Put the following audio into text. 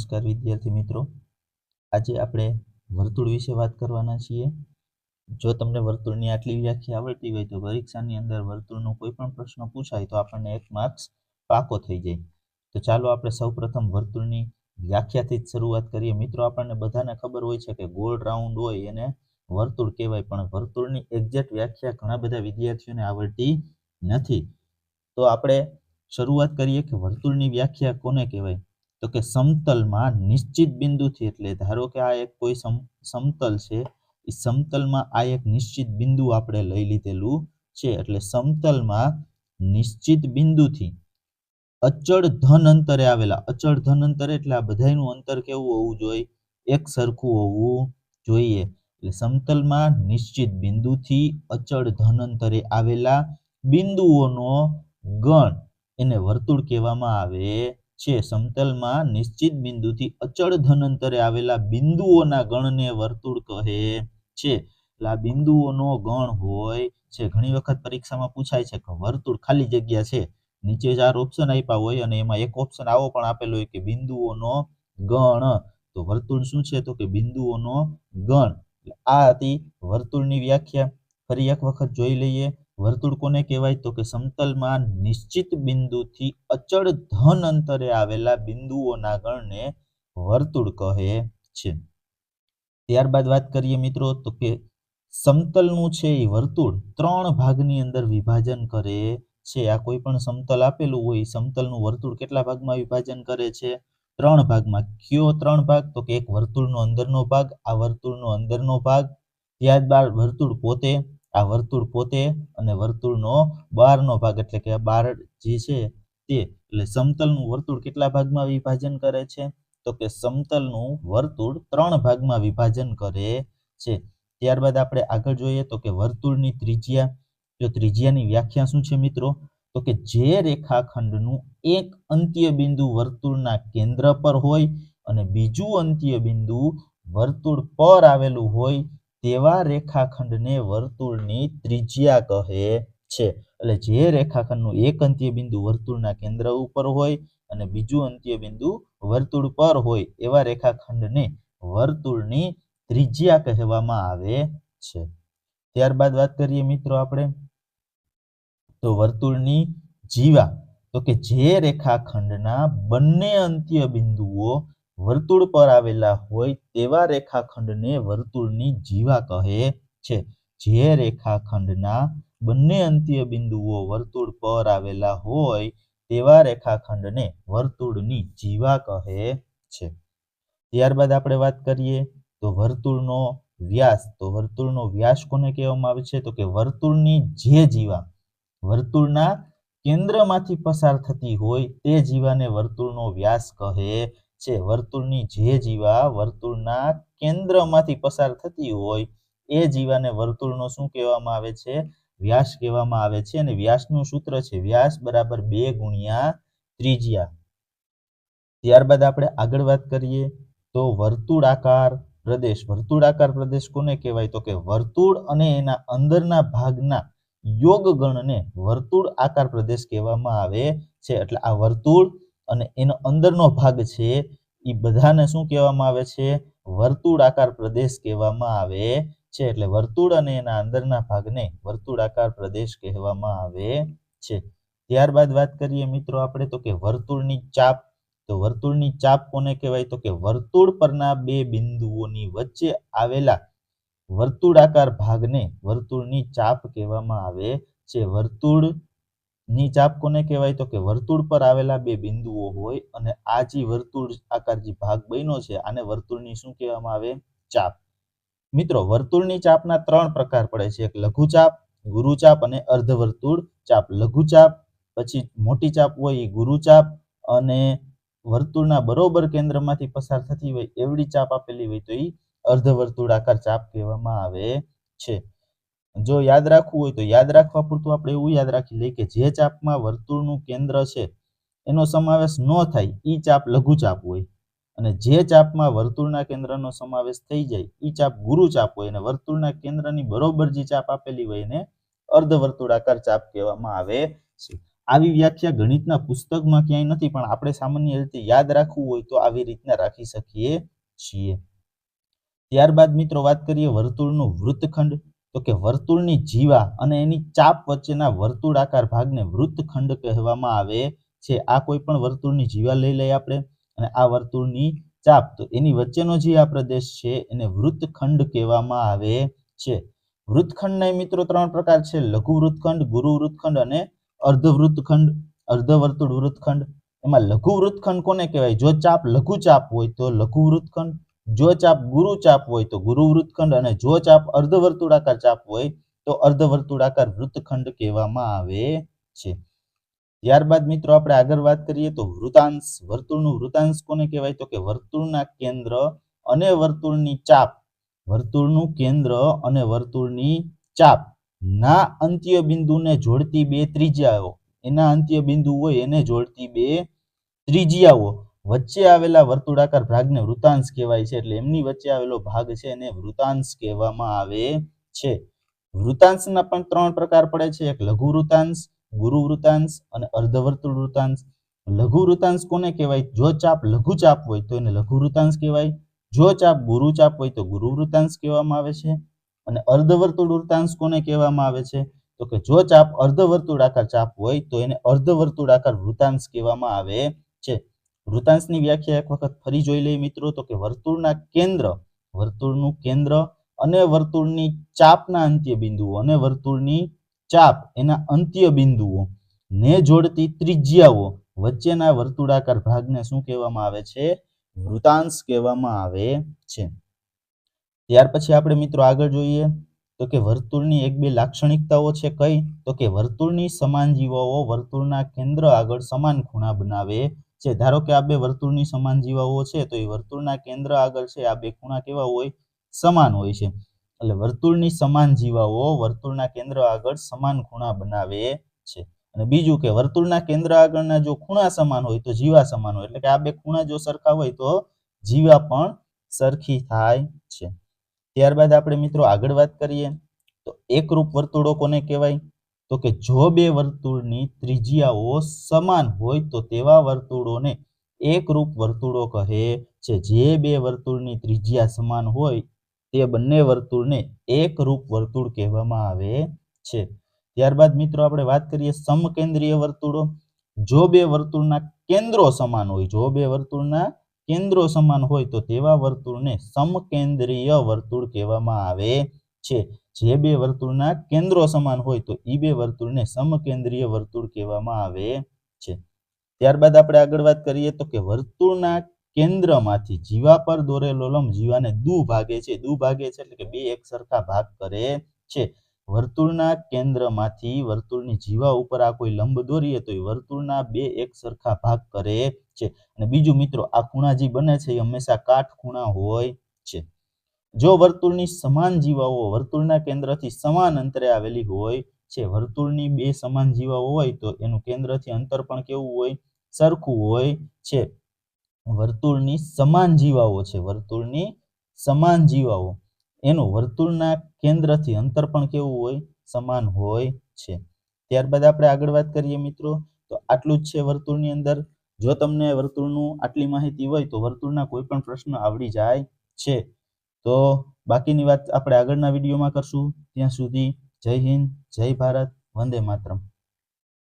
નમસ્કાર વિદ્યાર્થી મિત્રો. આજે આપણે વર્તુળ વિશે વાત કરવાના છીએ. જો તમને વર્તુળની આટલી વ્યાખ્યા આવડતી હોય તો પરીક્ષાની અંદર વર્તુળનો કોઈ પણ પ્રશ્ન પૂછાય તો આપણને એક માર્ક્સ પાકો થઈ જાય. તો ચાલો આપણે સૌપ્રથમ વર્તુળની વ્યાખ્યાથી જ શરૂઆત કરીએ. મિત્રો, આપણને બધાને ખબર હોય છે કે ગોળ રાઉન્ડ હોય એને વર્તુળ કહેવાય, પણ વર્તુળની એક્ઝેક્ટ વ્યાખ્યા ઘણા બધા વિદ્યાર્થીઓને આવડતી નથી. તો આપણે શરૂઆત કરીએ કે વર્તુળની વ્યાખ્યા કોને કહેવાય? તો કે સમતલમાં નિશ્ચિત બિંદુથી, એટલે ધારો કે આ એક કોઈ સમતલ છે એ સમતલમાં આ એક નિશ્ચિત બિંદુ આપણે લઈ લીધેલું છે. એટલે સમતલમાં નિશ્ચિત બિંદુથી અચળ ધન અંતરે આવેલા, અચળ ધન અંતરે એટલે આ બધાનું અંતર કેવું હોવું જોઈએ? એક સરખું હોવું જોઈએ. એટલે સમતલમાં નિશ્ચિત બિંદુથી અચળ ધન અંતરે આવેલા બિંદુઓનો ગણ એને વર્તુળ કહેવામાં આવે છે સમતલમાં નિશ્ચિત બિંદુથી અચળ ધન અંતરે આવેલા બિંદુઓના ગણને વર્તુળ કહે છે. એટલે આ બિંદુઓનો ગણ હોય છે. ઘણી વખત પરીક્ષામાં પૂછાય છે કે વર્તુળ ખાલી જગ્યા છે. નીચે ચાર ઓપ્શન આપ્યા હોય અને એમાં એક ઓપ્શન આવો પણ આપેલો હોય કે બિંદુઓનો ગણ. તો વર્તુળ શું છે? તો કે બિંદુઓનો ગણ. આ હતી વર્તુળની વ્યાખ્યા. ફરી એક વખત જોઈ લઈએ. વર્તુળ કોને કહેવાય? તો કે સમતલમાં નિશ્ચિત બિંદુથી અચળ ધન અંતરે આવેલા બિંદુઓના ગણને વર્તુળ કહે છે. ત્યારબાદ વાત કરીએ મિત્રો, તો કે સમતલનું છે એ વર્તુળ ત્રણ ભાગની અંદર વિભાજન કરે છે. આ કોઈ પણ સમતલ આપેલું હોય સમતલનું વર્તુળ કેટલા ભાગમાં વિભાજન કરે છે? ત્રણ ભાગમાં. કયો ત્રણ ભાગ? તો કે એક વર્તુળનો અંદરનો ભાગ, આ વર્તુળનો અંદરનો ભાગ. ત્યારબાદ વર્તુળ પોતે આ વર્તુળ પોતે અને વર્તુળનો બહારનો ભાગ એટલે કે બાર જે છે તે, એટલે સમતલનું વર્તુળ કેટલા ભાગમાં વિભાજન કરે છે? તો કે સમતલનું વર્તુળ ત્રણ ભાગમાં વિભાજન કરે છે. ત્યારબાદ આપણે આગળ જોઈએ તો કે વર્તુળની ત્રિજ્યા તો ત્રિજ્યાની વ્યાખ્યા શું છે મિત્રો? તો કે જે રેખાખંડનું એક અંત્ય બિંદુ વર્તુળના કેન્દ્ર પર હોય અને બીજું અંત્ય બિંદુ વર્તુળ પર આવેલું હોય તેવા રેખાખંડને વર્તુળની ત્રિજ્યા કહે છે. એટલે જે રેખાખંડનું એક અંત્ય બિંદુ વર્તુળના કેન્દ્ર ઉપર હોય અને બીજું અંત્ય બિંદુ વર્તુળ પર હોય, એવા રેખાખંડને વર્તુળની ત્રિજ્યા કહેવામાં આવે છે. ત્યારબાદ વાત કરીએ મિત્રો આપણે, તો વર્તુળની જીવા, તો કે જે રેખાખંડના બંને અંત્ય બિંદુઓ વર્તુળ પર આવેલા હોય તેવા રેખાખંડને વર્તુળની જીવા કહે છે. જે રેખાખંડના બંને અંત્ય બિંદુઓ વર્તુળ પર આવેલા હોય તેવા રેખાખંડને વર્તુળની જીવા કહે છે. ત્યારબાદ આપણે વાત કરીએ તો વર્તુળનો વ્યાસ. તો વર્તુળનો વ્યાસ કોને કહેવામાં આવે છે? તો કે વર્તુળની જે જીવા. વર્તુળના કેન્દ્રમાંથી પસાર થતી હોય તે જીવાને વર્તુળનો વ્યાસ કહે છે વર્તુળની જે જીવા વર્તુળના કેન્દ્રમાંથી પસાર થતી હોય, એ જીવાને વર્તુળનો શું કહેવામાં આવે છે? વ્યાસ કહેવામાં આવે છે અને વ્યાસનું સૂત્ર છે વ્યાસ બરાબર બે ગુણ્યા ત્રિજ્યા. ત્યારબાદ આપણે આગળ વાત કરીએ તો વર્તુળાકાર પ્રદેશ. વર્તુળાકાર પ્રદેશ કોને કહેવાય? તો કે વર્તુળ અને એના અંદરના ભાગના યોગ ગણને વર્તુળ આકાર પ્રદેશ કહેવામાં આવે છે. એટલે આ વર્તુળ અને એનો અંદરનો ભાગ છે એ બધાને શું કહેવામાં આવે છે? વર્તુળાકાર પ્રદેશ કહેવામાં આવે છે. એટલે વર્તુળ અને એના અંદરના ભાગને વર્તુળાકાર પ્રદેશ કહેવામાં આવે છે. ત્યારબાદ વાત કરીએ મિત્રો આપણે તો કે વર્તુળની ચાપ. તો વર્તુળની ચાપ કોને કહેવાય? તો કે વર્તુળ પરના બે બિંદુઓની વચ્ચે આવેલા વર્તુળાકાર ભાગને વર્તુળની ચાપ કહેવામાં આવે છે. વર્તુળની ચાપ કોને કહેવાય તો કે વર્તુળ પર આવેલા બે બિંદુઓ હોય અને આ જે વર્તુળ આકાર જે ભાગ બન્યો છે, આને વર્તુળની શું કહેવામાં આવે? ચાપ. મિત્રો, વર્તુળની ચાપના ત્રણ પ્રકાર પડે છે. એક લઘુચાપ, ગુરુચાપ અને અર્ધવર્તુળ ચાપ. લઘુચાપ, પછી મોટી ચાપ હોય એ ગુરુચાપ અને વર્તુળના બરોબર કેન્દ્રમાંથી પસાર થતી હોય એવડી ચાપ આપેલી હોય તો એ અર્ધવર્તુળાકાર ચાપ કહેવામાં આવે છે. જો યાદ રાખવું હોય તો યાદ રાખવા પૂરતું આપણે એવું યાદ રાખી લઈએ કે જે ચાપમાં વર્તુળનું કેન્દ્ર છે, એનો સમાવેશ ન થાય એ ચાપ લઘુચાપ હોય. અને જે ચાપમાં વર્તુળના કેન્દ્રનો સમાવેશ થઈ જાય એ ચાપ ગુરુચાપ હોય. અને વર્તુળના કેન્દ્રની બરોબર જે ચાપ આપેલી હોય એને અર્ધવર્તુળાકાર ચાપ કહેવામાં આવે છે. આવી વ્યાખ્યા ગણિતના પુસ્તકમાં ક્યાંય નથી, પણ આપણે સામાન્ય રીતે યાદ રાખવું હોય તો આવી રીતના રાખી શકીએ છીએ. ત્યારબાદ મિત્રો વાત કરીએ વર્તુળનું વૃત્તખંડ. તો કે વર્તુળની જીવા અને એની ચાપ વચ્ચેના વર્તુળાકાર ભાગને વૃત્તખંડ કહેવામાં આવે છે. આ કોઈ પણ વર્તુળની જીવા લઈ લઈએ આપણે અને આ વર્તુળની ચાપ, તો એની વચ્ચેનો જે આ પ્રદેશ છે એને વૃત્તખંડ કહેવામાં આવે છે. વૃત્તખંડના મિત્રો, ત્રણ પ્રકાર છે. લઘુ વૃત્તખંડ, ગુરુ વૃત્તખંડ અને અર્ધ વૃત્તખંડ અર્ધવર્તુળ વૃત્તખંડ. એમાં લઘુ વૃત્તખંડ કોને કહેવાય? જો ચાપ, લઘુ ચાપ હોય તો લઘુ વૃત્તખંડ જો ચાપ ગુરુ ચાપ હોય તો ગુરુ વૃત્તખંડ અને જો ચાપ અર્ધવર્તુળાકાર ચાપ હોય તો અર્ધવર્તુળાકાર વૃત્તખંડ કહેવામાં આવે છે. ત્યારબાદ મિત્રો આપણે આગળ વાત કરીએ તો વૃતાંશ, વર્તુળનું વૃતાંશ કોને કહેવાય? તો કે વર્તુળના કેન્દ્ર અને વર્તુળની ચાપ. વર્તુળનું કેન્દ્ર અને વર્તુળની ચાપ. ના અંત્ય બિંદુને જોડતી બે ત્રિજ્યાઓ. એના અંત્ય બિંદુ હોય એને જોડતી બે ત્રિજ્યાઓ. વચ્ચે આવેલા વર્તુળાકાર ભાગને વૃતાંશ કહેવાય છે એટલે એમની વચ્ચે આવેલો ભાગ છે એને વૃતાંશ કહેવામાં આવે છે. વૃતાંશના પણ ત્રણ પ્રકાર પડે છે. એક લઘુ વૃતાંશ, ગુરુ વૃતાંશ અને અર્ધવર્તુળ વૃતાંશ. લઘુ વૃતાંશ કોને કહેવાય? જો ચાપ લઘુ ચાપ હોય તો એને લઘુ વૃતાંશ કહેવાય. જો ચાપ ગુરુ ચાપ હોય તો ગુરુ વૃતાંશ કહેવામાં આવે છે. અને અર્ધવર્તુળ વૃતાંશ કોને કહેવામાં આવે છે? તો કે જો ચાપ અર્ધવર્તુળાકાર ચાપ હોય તો એને અર્ધવર્તુળાકાર વૃતાંશ કહેવામાં આવે છે. વૃતાંશની વ્યાખ્યા એક વખત ફરી જોઈ લઈએ મિત્રો તો કે વર્તુળના કેન્દ્ર, વર્તુળનું કેન્દ્ર અને વર્તુળની ચાપના અંત્ય બિંદુઓ અને વર્તુળની ચાપ એના અંત્ય બિંદુઓ ને જોડતી ત્રિજ્યાઓ વચ્ચેના વર્તુળાકાર ભાગને શું કહેવામાં આવે છે? વૃતાંશ કહેવામાં આવે છે. ત્યાર પછી આપણે મિત્રો આગળ જોઈએ તો કે વર્તુળની એક બે લાક્ષણિકતાઓ છે કઈ? તો કે વર્તુળની સમાન જીવાઓ વર્તુળના કેન્દ્ર આગળ સમાન ખૂણા બનાવે છે. ધારો કે આ બે વર્તુળની સમાન જીવાઓ છે, તો એ વર્તુળના કેન્દ્ર આગળ છે. આ બે ખૂણા કેવા હોય? સમાન હોય છે. એટલે વર્તુળની સમાન જીવાઓ વર્તુળના કેન્દ્ર આગળ સમાન ખૂણા બનાવે છે. અને બીજું કે વર્તુળના કેન્દ્ર આગળના જો ખૂણા સમાન હોય, તો જીવા સમાન હોય. એટલે કે આ બે ખૂણા જો સરખા હોય, તો જીવા પણ સરખી થાય છે. ત્યારબાદ આપણે મિત્રો આગળ વાત કરીએ. તો એકરૂપ વર્તુળો કોને કહેવાય? તો કે જો બે વર્તુળની ત્રિજ્યાઓ સમાન હોય તો તેવા વર્તુળોને એકરૂપ વર્તુળો કહે છે. જે બે વર્તુળની ત્રિજ્યા સમાન હોય તે બંને વર્તુળને એકરૂપ વર્તુળ કહેવામાં આવે છે. ત્યારબાદ મિત્રો આપણે વાત કરીએ સમકેન્દ્રીય વર્તુળો. જો બે વર્તુળના કેન્દ્રો સમાન હોય, જો બે વર્તુળના કેન્દ્રો સમાન હોય તો તેવા વર્તુળને સમકેન્દ્રીય વર્તુળ કહેવામાં આવે છે. જે બે વર્તુળના કેન્દ્રો સમાન હોય તો એ બે વર્તુળને સમકેન્દ્રીય વર્તુળ કહેવામાં આવે છે. ત્યારબાદ આપણે આગળ વાત કરીએ તો કે વર્તુળના કેન્દ્રમાંથી જીવા પર દોરેલો લંબ જીવાને દુ ભાગે છે. દુ ભાગે છે એટલે કે બે એક સરખા ભાગ કરે છે. વર્તુળના કેન્દ્રમાંથી વર્તુળની જીવા ઉપર આ કોઈ લંબ દોરીએ તો એ વર્તુળના બે એક સરખા ભાગ કરે છે. અને બીજું મિત્રો આ ખૂણા જે બને છે એ હંમેશા કાટ ખૂણા હોય છે. જો વર્તુળની સમાન જીવાઓ વર્તુળના કેન્દ્રથી સમાન અંતરે આવેલી હોય છે વર્તુળની બે સમાન જીવાઓ હોય, તો એનું કેન્દ્રથી અંતર પણ કેવું હોય? સરખું હોય. છે વર્તુળની સમાન જીવાઓ છે, વર્તુળની સમાન જીવાઓ. એનું વર્તુળના કેન્દ્રથી અંતર પણ કેવું હોય? સમાન હોય છે. ત્યારબાદ આપણે આગળ વાત કરીએ મિત્રો. તો આટલું જ છે વર્તુળની અંદર. જો તમને વર્તુળનું આટલી માહિતી હોય, તો વર્તુળના કોઈ પણ પ્રશ્ન આવડી જાય છે. તો બાકીની વાત આપણે આગળના વિડીયોમાં કરશું. ત્યાં સુધી જય હિન્દ, જય ભારત, વંદે માતરમ.